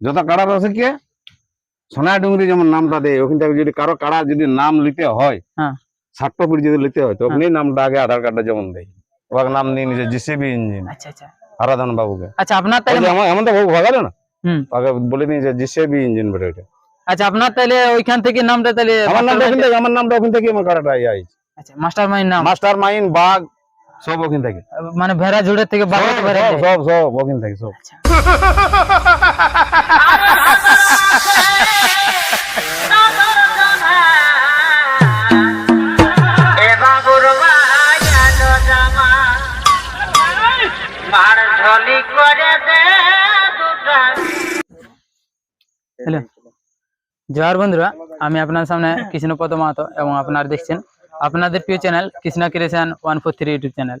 যত কাড়া রসিককে সোনা ডুঙ্গরি যেমন নামটা দেয় ওখান থেকে যদি কারও কাড়া যদি নাম নিতে হয় হ্যাঁ। যদি নিতে হয় তো ওখানেই নামটা আগে আধার কার্ডটা যেমন দেয়। ওর নাম নিয়ে নিছে জিসিবি ইঞ্জিন আচ্ছা আচ্ছা। হারাধন বাবুকে। আচ্ছা আপনার তাহলে এমন- তো বহু ভাগালো না? আগে বলে নিয়েছে জিসিবি ইঞ্জিন বলে ওটা আচ্ছা আপনার তাহলে ওইখান থেকে নামটা তাহলে আমার নামটা ওখান থেকে আমার নামটা ওখান থেকে আমার কাড়াটা আচ্ছা মাস্টার মাইন্ড নাম। মাস্টার মাইন্ড বাঘ সব ওখান থেকে। মানে ভেড়া জুড়ে থেকে সব সব- সব সব ওখান থেকে সব। হ্যালো। জোহার বন্ধুরা আমি আপনার সামনে কৃষ্ণপদ মাহাতো এবং আপনারা দেখছেন আপনাদের প্রিয় channel Krishna creation one four three YouTube channel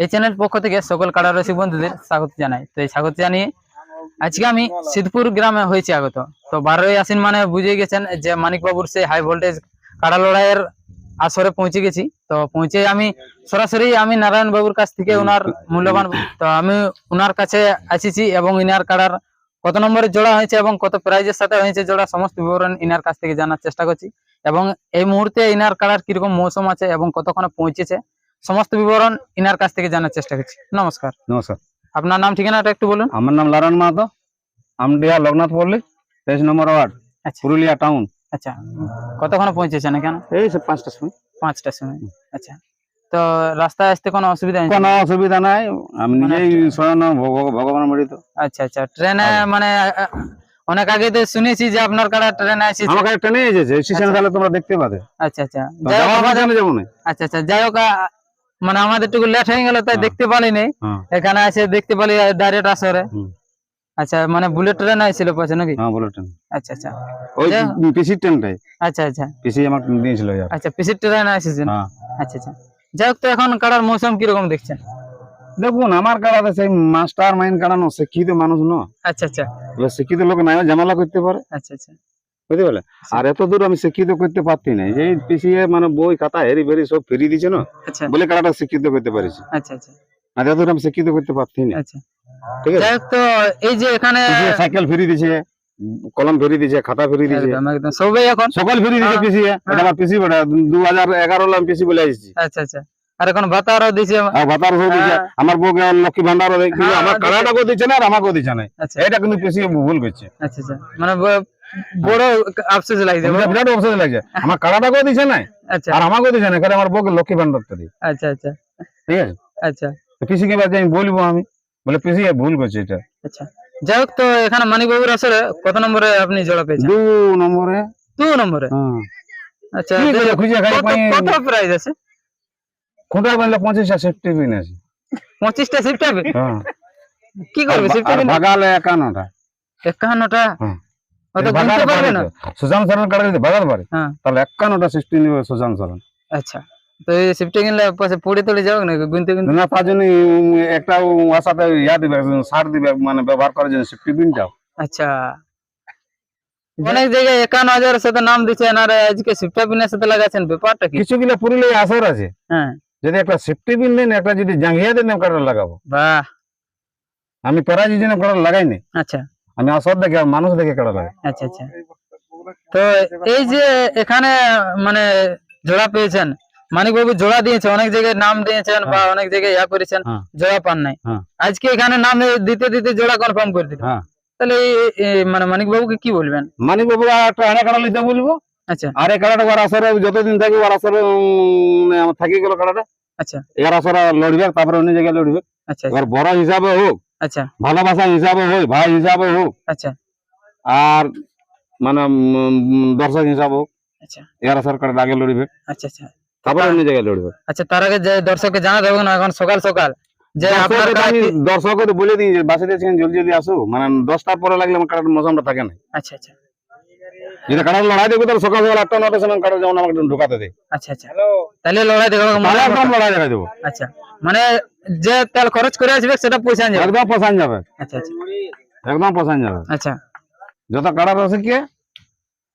এই চ্যানেল পক্ষ থেকে সকল কাড়া রসিক বন্ধুদের স্বাগত জানাই। তো এই স্বাগত জানিয়ে আজকে আমি সিদ্ধপুর গ্রামে হয়েছি আগত। তো বারোই আসিন মানে বুঝে গেছেন যে মানিকবাবুর সেই হাই ভোল্টেজ কাড়া লড়াইয়ের আসরে পৌঁছে গেছি। তো পৌঁছে আমি সরাসরি আমি নারায়ণ বাবুর কাছ থেকে ওনার মূল্যবান তো আমি ওনার কাছে আসিছি এবং ইনার কাড়ার কত নম্বরে জোড়া হয়েছে এবং কত প্রাইজের সাথে হয়েছে জোড়া সমস্ত বিবরণ ইনার কাছ থেকে জানার চেষ্টা করছি। এবং এই মুহূর্তে ইনার কাড়ার কীরকম মৌসুম আছে এবং কতক্ষণে পৌঁছেছে সমস্ত বিবরণ ইনার কাছ থেকে জানার চেষ্টা করছি। নমস্কার। নমস্কার। আপনার নাম ঠিকানাটা একটু বলুন। আমার নাম লারন মাহাতো। আমডিহা লোকনাথ পল্লী তেইশ নম্বর ওয়ার্ড আচ্ছা। পুরুলিয়া টাউন। আচ্ছা। কতক্ষণে পৌঁছেছেন এখানে এই সব পাঁচটার সময়। পাঁচটার সময়। আচ্ছা। তো রাস্তায় আসতে কোনো অসুবিধা হয়েছে কোনো অসুবিধা নাই। আমি নিজেই স্বয়ং ভগবান মরিত আচ্ছা আচ্ছা। ট্রেনে মানে অনেক আগে তো শুনেছি যে আপনার কারা ট্রেনে আসেছে আমাকে ট্রেনে এসেছে স্টেশন আচ্ছা। তাহলে তোমরা দেখতে পাবে। আচ্ছা আচ্ছা। যাই হোক আমাদের যাব না। আচ্ছা আচ্ছা। যাই হোক মানে আমাদের একটু লেট হয়ে গেল তাই হ্যাঁ। দেখতে পারিনি হ্যাঁ। এখানে এসে দেখতে পারি ডাইরেক্ট আসরে। আচ্ছা মানে বুলেট ট্রেন আইছিল পাশে নাকি? হ্যাঁ বলো ট্রেন আচ্ছা আচ্ছা। ওই যা। পিসির ট্রেনটাই আচ্ছা আচ্ছা। পিসি আমার দিয়েছিল আচ্ছা পিসির ট্রেন এসেছেন? হ্যাঁ। আচ্ছা আচ্ছা। যাই হোক তো এখন কাটার মৌসুম কীরকম দেখছেন? দেখুন আমার কাড়াতে সেই মাস্টার মাইন্ড কাড়ানো শিক্ষিত মানুষ ন আচ্ছা আচ্ছা। এবার শিক্ষিত লোক নাই ঝামেলা করতে পারে। আচ্ছা আচ্ছা। বুঝতে পারলে? আর এত দূর আমি শিক্ষিত করতে পারতি না এই পিসিয়ে মানে বই খাতা হেরি ফেরি সব ফিরিয়ে দিছে না আচ্ছা। বলে কাড়াটা শিক্ষিত করতে পারিছি। আচ্ছা আচ্ছা। আর এত দূর আমি শিক্ষিত করতে পারতি না আচ্ছা। ঠিক আছে? তো এই যে এখানে সাইকেল ফিরিয়ে দিছে কলম ফিরিয়ে দিছে খাতা ফিরিয়ে দিছে। সবাই এখন সকল ফিরিয়ে দিছে হ্যাঁ। পিসিয়ে এটা আমার পিসি বটা। দু হাজার এগারো আমি পিসি বলে আসছি। আচ্ছা আচ্ছা। আর এখন ভাতারও দিছে ভাতার দিছে। হ্যাঁ। আমার বউকে লক্ষ্মী ভান্ডারও দেয় কিন্তু হ্যাঁ, দিছে। না আর আমাকেও দিচ্ছে না। আচ্ছা। এটা কিন্তু পিসিয়ে ভুল করছে। আচ্ছা আচ্ছা। মানে বড় আফসোস লাগছে। বিরাট বিরাট লাগছে। আমার কাড়াটাকেও দিচ্ছে না আচ্ছা। আর আমাকেও দিচ্ছে না কারণ আমার বউকে লক্ষ্মী ভান্ডারটা দিই আচ্ছা আচ্ছা। ঠিক আছে? আচ্ছা। পিসিকে এবার আমি বলব আমি। বলে পিসি ভুল করছে এটা। আচ্ছা। যাই হোক তো এখানে মানিকবাবুর আসলে কত নম্বরে আপনি জোড়া পেয়েছেন? দু নম্বরে। দু নম্বরে? হ্যাঁ। আচ্ছা কি খুঁজে খাই কত প্রাইস আছে? খুঁটার বানলে পঁচিশটা সেফটি পিন আছে পঁচিশটা শিফট হবে? হ্যাঁ। কি করবে শিফট হবে ভাগালে একান্নটা। একান্নটা? হ্যাঁ। কাটা যদি পারে হ্যাঁ। তাহলে একান্নটা নিবে আচ্ছা। তো এই শিফটে কিনলে পাশে পড়ে তোলে যাও না গুনতে গুনতে? না তার জন্য একটা ইয়া দিবে সার দিবে মানে ব্যবহার করার জন্য আচ্ছা। অনেক জায়গায় একান্ন হাজারের সাথে নাম দিচ্ছেন আর আজকে শিফটা সাথে লাগাচ্ছেন ব্যাপারটা কিছু গুলো পুরুলিয়া আসর আছে। হ্যাঁ। যদি একটা সেফটি পিন দেন একটা যদি জাঙ্গিয়া দেন কাটা লাগাবো। বাহ। আমি প্যারাজি জন্য কাটা লাগাইনি। আচ্ছা। আমি আসর দেখে আর মানুষ দেখে কাটা লাগাই। আচ্ছা আচ্ছা। তো এই যে এখানে মানে জোড়া পেয়েছেন। মানিকবাবু জোড়া দিয়েছে অনেক জায়গায় নাম দিয়েছেন বা অনেক জায়গায় ইয়া করেছেন হ্যাঁ। জোড়া পান নাই। হ্যাঁ। আজকে এখানে নাম দিতে দিতে জোড়া কনফার্ম করে দিল। হ্যাঁ। তাহলে মানে মানিকবাবুকে কি বলবেন? মানিক বাবু একটা এনে কাটা লিতে বলব। আচ্ছা। আর এই ওর আসরে যতদিন থাকি ওর আসরে আমার থাকি গেল কাটাটা আচ্ছা। এর আসরে লড়বে তারপরে অন্য জায়গায় লড়বে। আচ্ছা। বড় হিসাবে হোক আচ্ছা। ভালোবাসা হিসাবে হোক ভাই হিসাবে হোক আচ্ছা। আর মানে দর্শক হিসাবে হোক আচ্ছা। এর আগে লড়বে। আচ্ছা আচ্ছা। তারপরে অন্য জায়গায় লড়বে। আচ্ছা তার আগে দর্শককে জানা দেবো না এখন সকাল সকাল। যে আপনার দর্শককে বলে দিই যে বাসে জলদি জলদি আসো। মানে দশটার পরে লাগলে আমার কাটার মৌসুমটা থাকে না। আচ্ছা আচ্ছা। যদি লড়াই দেখব তাহলে সকাল সকাল আটটা নটার সময় যেমন আমাকে ঢুকাতে দেয় আচ্ছা আচ্ছা। তাহলে লড়াই দেখো তাহলে একদম লড়াই দেবো। আচ্ছা মানে যে তেল খরচ করে আসবে সেটা পয়সা যাবে। একদম পছান যাবে। আচ্ছা আচ্ছা। একদম পছান যাবে। আচ্ছা। যত কাড়া রসিককে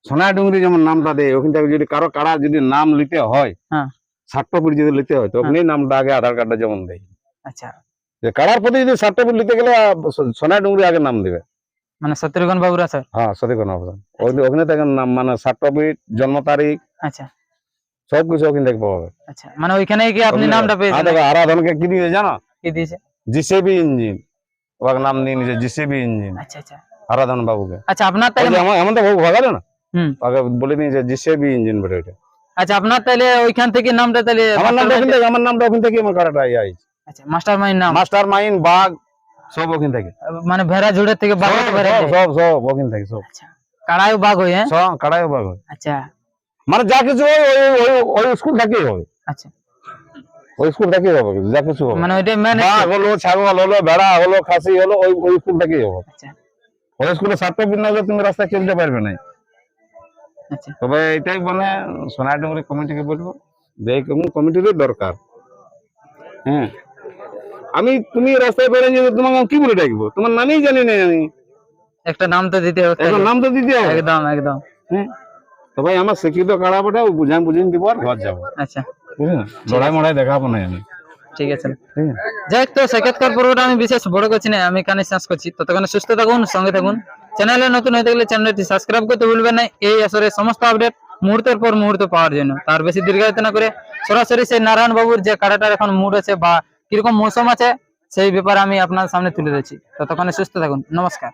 সোনা ডুঙ্গরি যেমন নামটা দেয় ওখান থেকে যদি কারও কাড়া যদি নাম নিতে হয় হ্যাঁ। সার্টিফিকেট যদি নিতে হয় তো ওখানেই নামটা আগে আধার কার্ডটা যেমন দেয়। আচ্ছা। কাড়ার প্রতি যদি সার্টিফিকেট নিতে গেলে সোনা ডুঙ্গরি আগে নাম দেবে। মানে শত্রুঘ্ন বাবুর আছে হ্যাঁ সতীকন অবদান ওখানে থেকে নাম মানে সার্টিফিকেট জন্ম তারিখ আচ্ছা। সব কিছু ওখানে পাওয়া আচ্ছা মানে ওইখানে গিয়ে আপনি নামটা আর পেয়েছেন আরাধনকে কি দিয়েছে জানো? কি দিয়েছে? JCB engine. ওর নাম নিয়ে নিয়েছে জিসিবি ইঞ্জিন। আচ্ছা আচ্ছা। আরাধন বাবুকে। আচ্ছা আপনার তাহলে তো বহু ভাগালো না। হুম। ওকে বলে দিয়েছে জিসিবি ইঞ্জিন বলে ওইটা। আচ্ছা আপনার তাহলে ওইখান থেকে নামটা তাহলে আমার নামটা ওখান থেকে আমার নামটা ওখান থেকে আমার কারাটা আইছে। আচ্ছা মাস্টার মাইন্ড নাম। মাস্টার মাইন্ড বাঘ সব ওখান থেকে। মানে ভেড়া জুড়ে থেকে বাঘ সব ভেড়া সব, সব ওখান থেকে সব। আচ্ছা। কাড়াই বাঘ হয় হ্যাঁ? সব কাড়াই বাঘ হয়। আচ্ছা। মানে যা কিছু হয় ওই ওই ওই স্কুল থেকেই হবে। আচ্ছা। ওই স্কুল থেকেই হবে যা কিছু হবে। মানে ওইটা মেন বাঘ হলো ছাগল হলো ভেড়া হলো খাসি হলো ওই ওই স্কুল থেকেই হবে। আচ্ছা। ওই স্কুলে সার্টিফিকেট না হলে তুমি রাস্তায় চলতে পারবে না। আচ্ছা। তবে এটাই মানে সোনাডুঙ্গরি কমিটিকে বলব যে কমিটিরই দরকার। হ্যাঁ। আমি তুমি রাস্তায় বেরিয়ে যাবে তোমাকে কি বলে ডাকবো? তোমার নামই জানি না আমি। একটা নাম তো দিতে হবে। এখন নাম তো দিতে হবে। একদম একদম। হ্যাঁ? তো ভাই আমার শিক্ষিত কাড়া বটা বুঝাই বুঝিয়ে দিব আর ঘর যাব। আচ্ছা। লড়াই মড়াই দেখাবো না আমি। ঠিক আছে। যাই তো সাক্ষাৎকার পর্বটা আমি বিশেষ বড় করছি না আমি এখানে শেষ করছি। ততক্ষণে সুস্থ থাকুন সঙ্গে থাকুন। চ্যানেলে নতুন হয়ে থাকলে চ্যানেলটি সাবস্ক্রাইব করতে ভুলবেন না। এই আসরে সমস্ত আপডেট মুহূর্তের পর মুহূর্ত পাওয়ার জন্য। তার বেশি দীর্ঘায়িত না করে সরাসরি সেই নারায়ণ বাবুর যে কাড়াটার এখন মুড আছে বা কীরকম মৌসুম আছে সেই ব্যাপারে আমি আপনার সামনে তুলে ধরছি। ততক্ষণে সুস্থ থাকুন। নমস্কার।